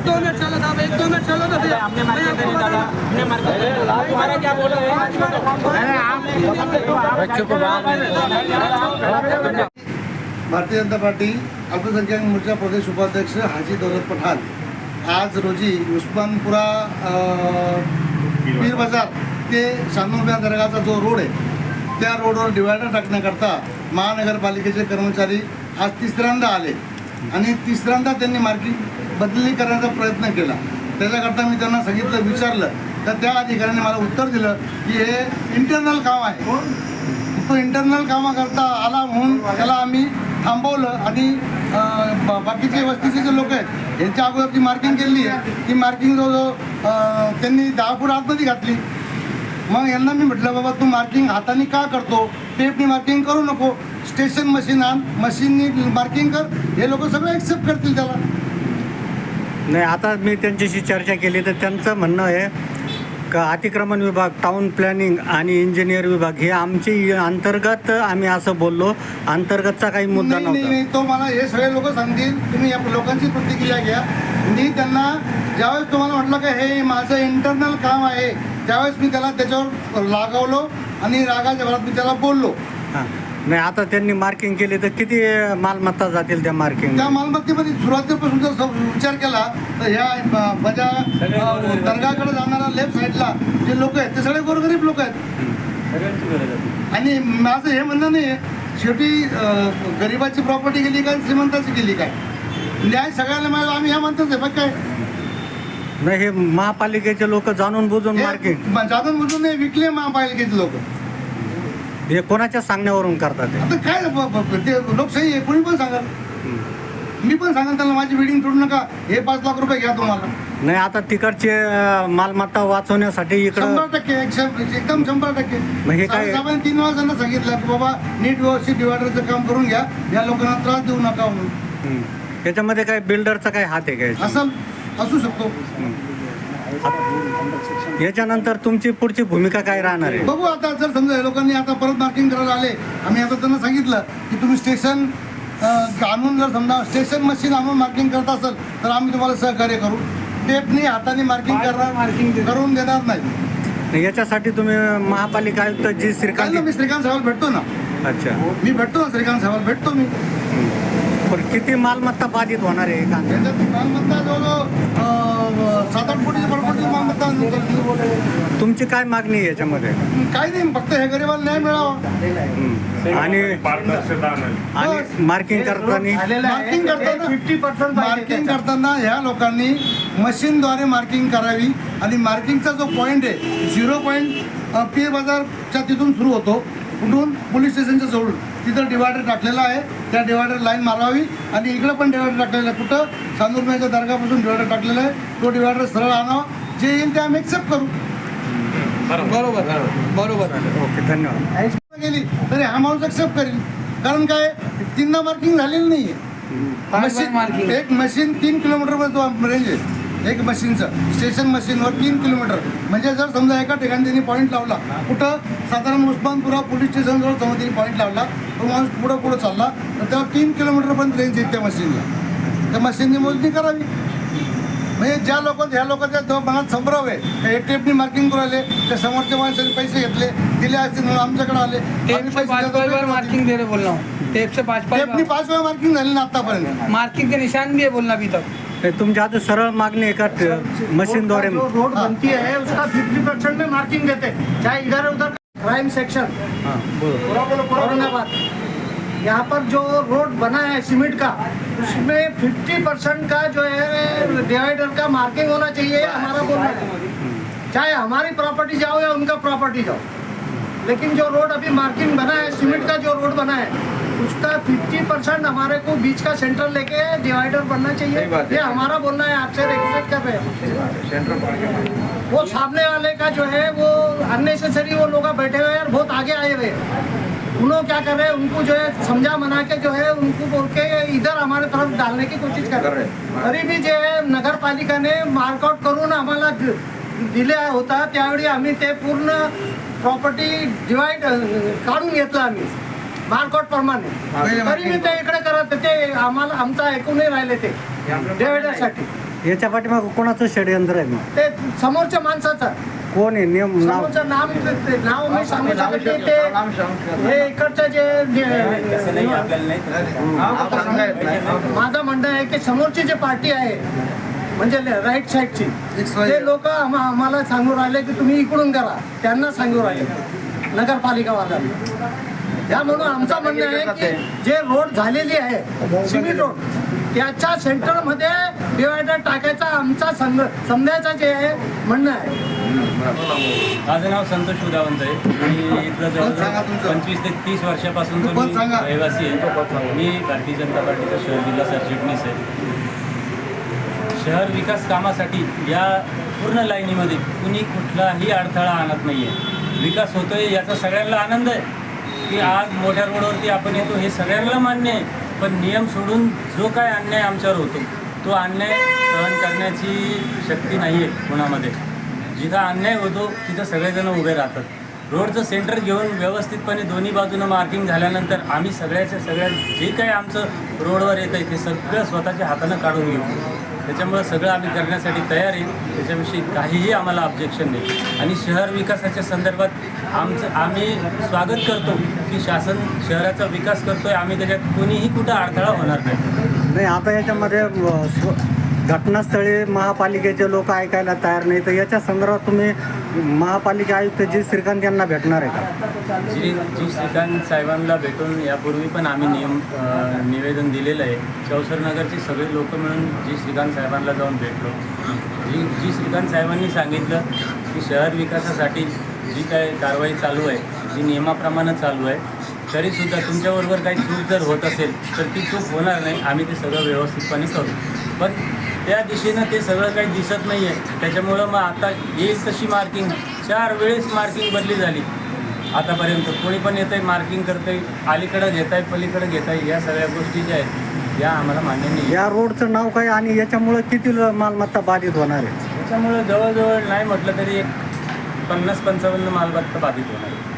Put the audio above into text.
दो minute चलो दादा एक दो मिनट चलो तो फिर हमने मार्केट करी दादा हमने मार्केट करी तुम्हारा क्या बोला है बच्चों को बात भारतीय जनता पार्टी अल्पसंख्याक मोर्चा प्रदेश उपाध्यक्ष हाजी दौलत पठाण आज रोजी उस्मानपुरा पीर बाजार ते शानूरब्या दर्गाचा जो रोड आहे त्या रोडवर डिवायडर टाकण्याकरता महानगरपालिकेचे कर्मचारी आज तिसऱ्यांदा आले. आणि तिसऱ्यांदा त्यांनी मार्किंग बदली करण्याचा प्रयत्न केला. त्याच्याकरता मी त्यांना सांगितलं विचारलं. तर त्या अधिकाऱ्याने मला उत्तर दिलं की हे इंटरनल काम आहे. तो इंटरनल कामाकरता आला म्हणून त्याला थांबवलं आणि बा- बाकीचे वस्तीचे जे लोक आहेत यांच्या अगोदर जी मार्किंग केली. आहे ती मार्किंग जवळजवळ त्यांनी दहा फूट आतमध्ये घातली. मग यांना मी म्हटलं बाबा तू मार्किंग हाताने का करतो? टेपनी मार्किंग करू नको. स्टेशन मशीन आण. मशीननी मार्किंग कर. हे लोक सगळं एक्सेप्ट करतील त्याला. नाही आता मी त्यांच्याशी चर्चा केली तर त्यांचं म्हणणं आहे का अतिक्रमण विभाग टाउन प्लॅनिंग आणि इंजिनियर विभाग हे आमची अंतर्गत आम्ही असं बोललो. अंतर्गतचा काही मुद्दा नाही नाही नव्हता. नाही तो मला हे सगळे लोक सांगतील. तुम्ही या लोकांची प्रतिक्रिया घ्या. मी त्यांना ज्यावेळेस तुम्हाला म्हटलं की हे माझं इंटरनल काम आहे त्यावेळेस मी त्याला त्याच्यावर रागावलो आणि रागाच्या भरात मी त्याला बोललो. हां. नाही आता त्यांनी मार्किंग केली तर किती मालमत्ता जातील त्या मार्किंग त्या मालमत्तेमध्ये सुरुवातीपासून जर स- विचार केला तर ह्या ब- माझ्या अ, दर्गाकडे जाणाऱ्या लेफ्ट साईडला जे लोक आहेत ते सगळे गोरगरीब लोक आहेत. आणि माझं हे म्हणणं नाही शेवटी गरिबाची प्रॉपर्टी गेली काय श्रीमंताची गेली काय? न्याय सगळ्यांना मिळाला आम्ही ह्या म्हणतोच आहे बघ काय. नाही हे महापालिकेचे लोक जाणून बुजून मार्किंग जाणून बुजून नाही विकले महापालिकेचे लोक. हे कोणाच्या सांगण्यावरून करतात हे? आता काय ब- ब- ते लोकशाही आहे कोणी पण सांगाल. मी पण सांगाल त्याला माझी बिल्डिंग तोडू नका हे पाच लाख रुपये घ्या तुम्हाला. नाही आता तिकडचे अं, मालमत्ता वाचवण्यासाठी इकडं शंभर टक्के एकदम शंभर टक्के. मग हे काय- साहेबांनी तीन वेळा त्यांना सांगितलं की बाबा नीट व्यवस्थित डिवायडरचं काम करून घ्या या लोकांना त्रास देऊ नका म्हणून. हं. याच्यामध्ये काय बिल्डरचा काय हात आहे काय असं असू शकतो. याच्यानंतर तुमची पुढची भूमिका काय राहणार आहे? बघू आता जर समजा या लोकांनी आता परत मार्किंग करायला आले. आम्ही आता त्यांना सांगितलं की तुम्ही स्टेशन आणून जर समजा स्टेशन मशीन आणून मार्किंग करत असेल तर आम्ही तुम्हाला सहकार्य करू. टेपनी हाताने मार्किंग करणार करून देणार नाही. याच्यासाठी तुम्ही महापालिका आयुक्त जी श्रीकांत मी श्रीकांत साहेब भेटतो ना. अच्छा. मी भेटतो ना श्रीकांत साहेब भेटतो मी. पण किती मालमत्ता बाधित होणार आहे कांदा त्याच्यात मालमत्ता जवळजवळ सात आठ कोटीची मालमत्ता तुमची काय मागणी आहे याच्यामध्ये? काही नाही फक्त हे गरिबाला न्याय मिळावा. हं. आणि आणि मार्किंग करताना मार्किंग करताना फिफ्टी पर्सेंट मार्किंग करताना ह्या लोकांनी मशीनद्वारे मार्किंग करावी. आणि मार्किंगचा जो पॉईंट आहे झिरो पॉईंट पी बाजारच्या तिथून सुरू होतो. कुठून? पोलीस स्टेशनच्या जवळून. तिथं डिवायडर टाकलेला आहे. त्या डिवायडर लाईन मारावी. आणि इकडं पण डिवायडर टाकलेलं आहे. कुठं? चांदूरमेच्या दर्गापासून डिवायडर टाकलेलं आहे. तो डिवायडर सरळ आणावा. जे येईल ते आम्ही एक्सेप्ट करू. बरोबर. बरोबर ओके धन्यवाद. गेली तरी हा माणूस एक्सेप्ट करेल. कारण काय? तीनदा मार्किंग झालेलं नाही मशीन marking. एक मशीन तीन किलोमीटरवर तो रेंज आहे. एक मशीनचं. स्टेशन मशीनवर तीन किलोमीटर म्हणजे जर समजा एका ठिकाणी त्यांनी पॉईंट लावला कुठं साधारण उस्मानपुरा पोलीस स्टेशनजवळ समजा त्यांनी पॉईंट लावला तो माणूस पुढं पुढं चालला तर त्यावर तीन किलोमीटरपर्यंत रेंज येते त्या मशीनला त्या मशीननी मोजणी करावी. म्हणजे ज्या लोक ह्या लोकांच्या मनात संभ्रम आहे. हे टेपनी मार्किंग करून आले त्या समोरच्या माणसाने पैसे घेतले दिले असतील म्हणून आमच्याकडे आले. मार्किंग दे रहे बोलना हूँ टेप से पाँच पाँच टेपनी पाच वेळा मार्किंग झाली ना आतापर्यंत. मार्किंग के निशान भी है बोलना अभी तक हे तुमच्या आता सरळ मागणी आहे का मशीनद्वारे रोड बनती है उसका फिफ्टी परसेंट में मार्किंग देते चाहे इधर उधर क्राइम सेक्शन औरंगाबाद। यहाँ पर जो रोड बना है सीमेंट का उसमें फिफ्टी परसेंट का जो है डिवाइडर का मार्किंग होना चाहिए हमारा बोलना है। चाहे हमारी प्रॉपर्टी जाओ या उनका प्रॉपर्टी जाओ। लेकिन जो रोड अभी मार्किंग बना है सीमेंट का जो रोड बना है उसका 50 परसेंट हमारे को बीच का सेंटर लेके डिवाइडर बनना चाहिए। ये हमारा बोलना है आपसे रिक्वेस्ट कर रहे हैं। वो सामने वाले का जो है वो अननेसेसरी वो लोग बैठे हुए हैं और बहुत आगे आए हुए। हैं उन्होंने क्या कर रहे हैं उनको जो है समझा मना के जो है उनको बोल के इधर हमारे तरफ डालने की कोशिश कर रहे हैं। तरी जे आहे नगरपालिकाने मार्कआउट करून आम्हाला दिले होता त्यावेळी आम्ही ते पूर्ण प्रॉपर्टी डिवाइड काढून घेतलं आम्ही। मार्कआउट प्रमाणे. तरी ते इकडे करत ते आम्हाला आमचं ऐकून नाही राहिले ते. डिवायडरसाठी याच्या पाठीमागं कोणाचं षडयंत्र आहे मग? ते समोरच्या माणसाचं. कोण आहे? नियम नाव? समोरचं नाम नाव मी सांगू शकत ते हे इकडचं जे माझं म्हणणं आहे की समोरची जी पार्टी आहे म्हणजे राईट साईडची ते लोक आम्हाला सांगू राहिले की तुम्ही इकडून करा. त्यांना सांगू राहिले. नगरपालिकावाल्यांना त्यामुळं आमचं म्हणणं आहे की जे रोड झालेली आहे सिमेंट रोड त्याच्या सेंटरमध्ये डिवायडर टाकायचा आमचा संघ समजायचा जे आहे म्हणणं आहे. माझं नाव संतोष उदावंत आहे. मी इथलं पण सांगा जवळ तुमचं. पंचवीस ते तीस वर्षापासून मी सांगा. रहिवासी आहे मी भारतीय जनता पार्टीचा शहर जिल्हा सरचिटणीस आहे. शहर विकास कामासाठी या पूर्ण लाईनीमध्ये कुणी कुठलाही अडथळा आणत नाही आहे विकास होतोय याचा सगळ्यांना आनंद आहे. की आज मोठ्या रोडवरती आपण येतो हे सगळ्यांना मान्य आहे पण नियम सोडून जो काय अन्याय आमच्यावर होतो तो अन्याय सहन करण्याची शक्ती नाही आहे कोणामध्ये. जिथं अन्याय होतो तिथं सगळेजण उभे राहतात. रोडचं सेंटर घेऊन व्यवस्थितपणे दोन्ही बाजूनं मार्किंग झाल्यानंतर आम्ही सगळ्याच्या सगळ्या जे काही आमचं रोडवर येतं आहे ते सगळं स्वतःच्या हातानं काढून घेऊ. त्याच्यामुळं सगळं आम्ही करण्यासाठी तयार आहे. त्याच्याविषयी काहीही आम्हाला ऑब्जेक्शन नाही. आणि शहर विकासाच्या संदर्भात आमचं आम्ही स्वागत करतो. की शासन शहराचा विकास करतोय आम्ही त्याच्यात कोणीही कुठं अडथळा होणार नाही. नाही आता याच्यामध्ये अ, स्व- घटनास्थळी महापालिकेचे लोक ऐकायला तयार नाही तर याच्या संदर्भात तुम्ही महापालिका आयुक्त जी श्रीकांत यांना भेटणार आहे का? जी जी श्रीकांत साहेबांना भेटून यापूर्वी पण आम्ही नियम अ, निवेदन दिलेलं आहे. चौसरनगरचे सगळे लोक मिळून जी श्रीकांत साहेबांना जाऊन भेटलो. जी जी श्रीकांत साहेबांनी सांगितलं की शहर विकासासाठी जी काय कारवाई चालू आहे जी नियमाप्रमाणे चालू आहे. तरीसुद्धा तुमच्याबरोबर काही चूक जर होत असेल तर ती चूक होणार नाही. आम्ही ते सगळं व्यवस्थितपणे करू. पण त्या दिशेनं ते सगळं काही दिसत नाही आहे त्याच्यामुळं मग आता येईल तशी मार्किंग चार वेळेस मार्किंग बदली झाली. आतापर्यंत कोणी पण येतं आहे मार्किंग करतं आहे अलीकडं घेत आहे पलीकडं घेत आहे या सगळ्या गोष्टी ज्या आहेत या आम्हाला मान्य नाही. या रोडचं नाव काय आणि याच्यामुळं किती मालमत्ता बाधित होणार आहे? त्याच्यामुळं जवळजवळ नाही म्हटलं तरी एक पन्नास पंचावन्न मालमत्ता बाधित होणार आहे.